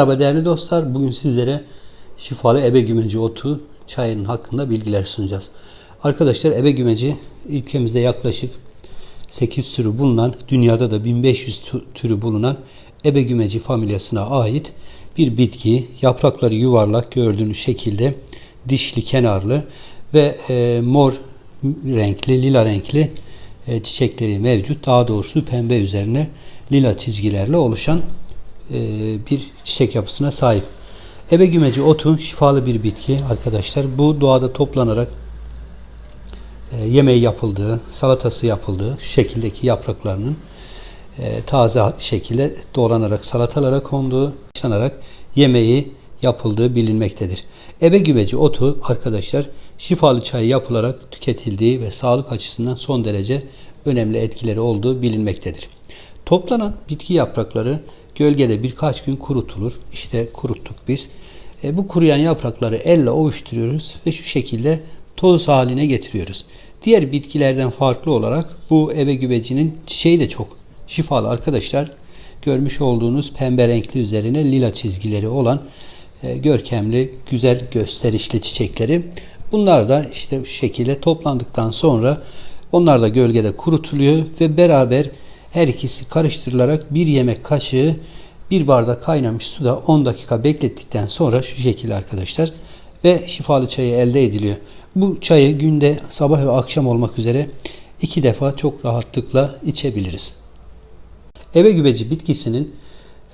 Merhaba değerli dostlar. Bugün sizlere şifalı ebe gümeci otu çayının hakkında bilgiler sunacağız. Arkadaşlar ebe gümeci ülkemizde yaklaşık 8 türü bulunan, dünyada da 1500 tü- türü bulunan ebe gümeci familyasına ait bir bitki. Yaprakları yuvarlak gördüğünüz şekilde dişli, kenarlı ve e, mor renkli, lila renkli e, çiçekleri mevcut. Daha doğrusu pembe üzerine lila çizgilerle oluşan bir çiçek yapısına sahip. Ebe otu şifalı bir bitki arkadaşlar. Bu doğada toplanarak e, yemeği yapıldığı, salatası yapıldığı şekildeki yapraklarının e, taze şekilde doğranarak salatalara konduğu, haşlanarak yemeği yapıldığı bilinmektedir. Ebe otu arkadaşlar şifalı çay yapılarak tüketildiği ve sağlık açısından son derece önemli etkileri olduğu bilinmektedir. Toplanan bitki yaprakları gölgede birkaç gün kurutulur. İşte kuruttuk biz. E, bu kuruyan yaprakları elle ovuşturuyoruz ve şu şekilde toz haline getiriyoruz. Diğer bitkilerden farklı olarak bu ebe güvecinin çiçeği de çok şifalı arkadaşlar. Görmüş olduğunuz pembe renkli üzerine lila çizgileri olan e, görkemli, güzel gösterişli çiçekleri. Bunlar da işte bu şekilde toplandıktan sonra onlar da gölgede kurutuluyor ve beraber her ikisi karıştırılarak bir yemek kaşığı bir bardak kaynamış suda 10 dakika beklettikten sonra şu şekilde arkadaşlar ve şifalı çayı elde ediliyor. Bu çayı günde sabah ve akşam olmak üzere iki defa çok rahatlıkla içebiliriz. Eve güveci bitkisinin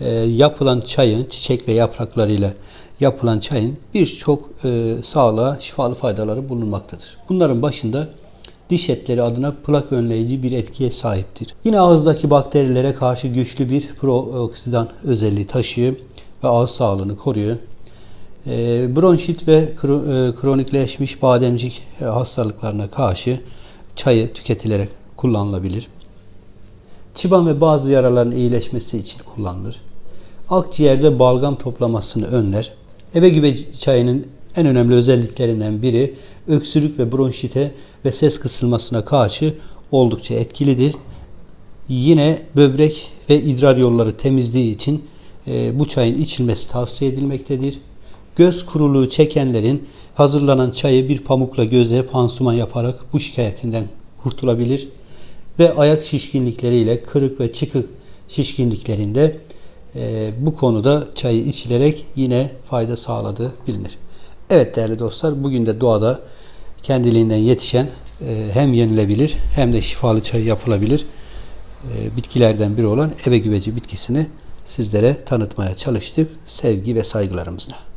e, yapılan çayın çiçek ve yapraklarıyla yapılan çayın birçok e, sağlığa şifalı faydaları bulunmaktadır. Bunların başında diş etleri adına plak önleyici bir etkiye sahiptir. Yine ağızdaki bakterilere karşı güçlü bir prooksidan özelliği taşıyor ve ağız sağlığını koruyor. E, bronşit ve e, kronikleşmiş bademcik hastalıklarına karşı çayı tüketilerek kullanılabilir. Çıban ve bazı yaraların iyileşmesi için kullanılır. Akciğerde balgam toplamasını önler. Ebe güveci çayının en önemli özelliklerinden biri öksürük ve bronşite ve ses kısılmasına karşı oldukça etkilidir. Yine böbrek ve idrar yolları temizliği için e, bu çayın içilmesi tavsiye edilmektedir. Göz kuruluğu çekenlerin hazırlanan çayı bir pamukla göze pansuman yaparak bu şikayetinden kurtulabilir ve ayak şişkinlikleriyle kırık ve çıkık şişkinliklerinde e, bu konuda çayı içilerek yine fayda sağladığı bilinir. Evet değerli dostlar bugün de doğada kendiliğinden yetişen e, hem yenilebilir hem de şifalı çay yapılabilir e, bitkilerden biri olan eve güveci bitkisini sizlere tanıtmaya çalıştık sevgi ve saygılarımızla.